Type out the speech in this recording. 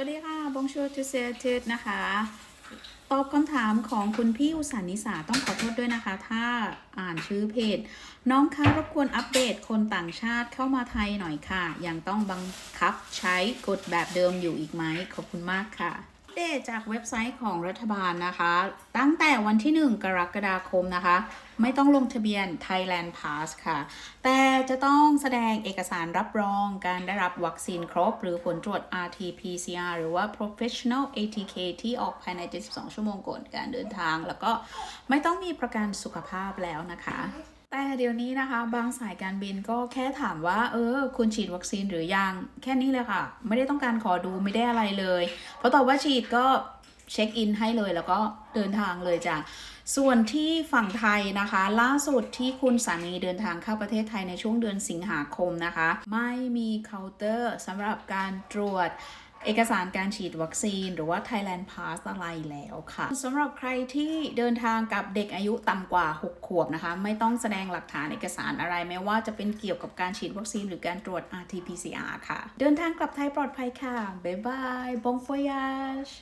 วัสดีค่ะ บงชูทูเซตนะคะ ตอบคำถามของคุณพี่อุสานิสาต้องขอโทษด้วยนะคะ ถ้าอ่านชื่อเพจ น้องคะรบกวนอัปเดตคนต่างชาติเข้ามาไทยหน่อยค่ะ ยังต้องบังคับใช้กฎแบบเดิมอยู่อีกไหมขอบคุณมากค่ะ เดตจากเว็บไซต์ของรัฐบาลนะคะ ตั้งแต่วันที่ 1 กรกฎาคมนะคะ ไม่ต้องลงทะเบียน Thailand Pass ค่ะ แต่จะต้องแสดงเอกสารรับรองการได้รับวัคซีนครบ หรือผลตรวจ RT-PCR หรือว่า Professional ATK ที่ออกภายใน 72 ชั่วโมงก่อนการเดินทาง แล้วก็ไม่ต้องมีประกันสุขภาพแล้วนะคะ แต่เดี๋ยวนี้นะคะ บางสายการบินก็แค่ถามว่า เออ คุณฉีดวัคซีนหรือยัง แค่นี้เลยค่ะ ไม่ได้ต้องการขอดูไม่ได้อะไรเลยเพราะตอบว่าฉีดก็เช็คอินให้เลยแล้วก็เดินทางเลยจ้ะส่วนที่ฝั่งไทยนะคะ ล่าสุดที่คุณสามีเดินทางเข้าประเทศไทยในช่วงเดือนสิงหาคมนะคะ ไม่มีเคาน์เตอร์สำหรับการตรวจ เอกสารการฉีดวัคซีน หรือว่า Thailand Pass อะไรแล้วค่ะสำหรับใครที่เดินทางกับเด็กอายุต่ำกว่า 6 ขวบนะคะ ไม่ต้องแสดงหลักฐานเอกสารอะไรแม้ว่าจะเป็นเกี่ยวกับการฉีดวัคซีนหรือการตรวจ RT-PCR ค่ะ เดินทางกลับไทยปลอดภัยค่ะ บ๊ายบาย bon voyage